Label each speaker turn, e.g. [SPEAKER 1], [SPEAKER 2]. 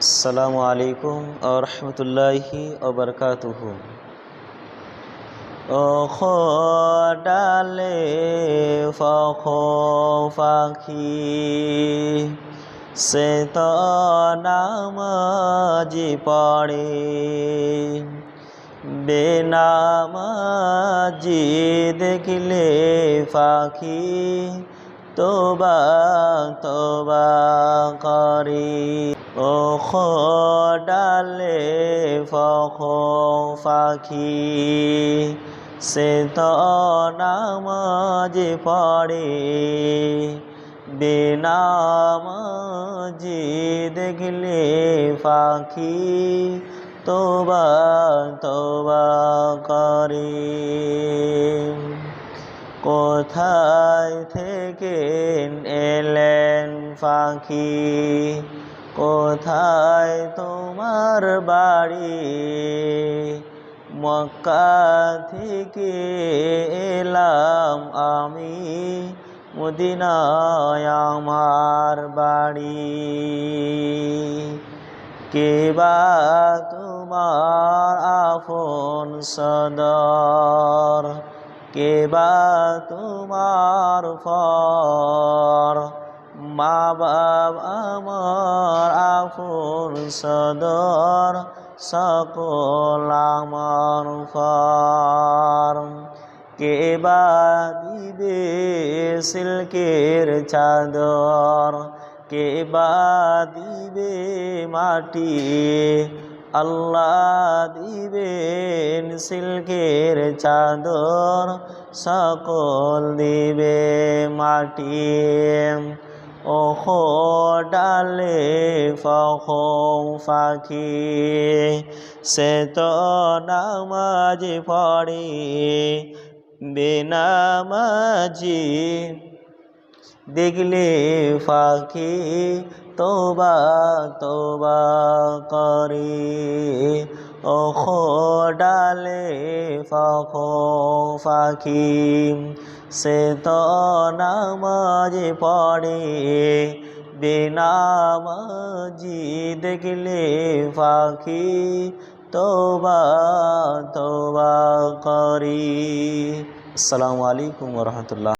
[SPEAKER 1] আসসালামু আলাইকুম রহমতুল্লাহি ওবরকাতুহু ওখ ডালে ফখ পাখি সে তো নামাজি পড়ে। বেনামাজি দেখলে পাখি তোবা তোবা করি। ও ডালে ফখ পাখি, সে তো নামাজি পড়ে। বেনামাজি দেখলে পাখি তোবা তোবা করে। কোথায় থেকে এলেন পাখি? কোথায় তোমার বাড়ি? মক্কা থেকে এলাম আমি, মদিনায় আমার বাড়ি। কে বা তোমার আপন সদর? কে বা তোমার ফর? মা বাব আমার আপন সদর, সকল আমার ফর কে বা দিবে সিল্কের চাদর? কে বা দিবে মাটি? আল্লাহ দিবেন সিল্কের চাদর, সকল দিবে মাটি। ওখ ডালে ফখ পাখি সে তো নামাজ পড়ে দেখলে পাখি তোবা তোবা করে। ওখ ডালে ফখ পাখি সে তো নামাজ পড়ে, বেনামাজি দেখলে পাখি তোবা তোবা করি। আসসালামু আলাইকুম রহমতুল্লাহ।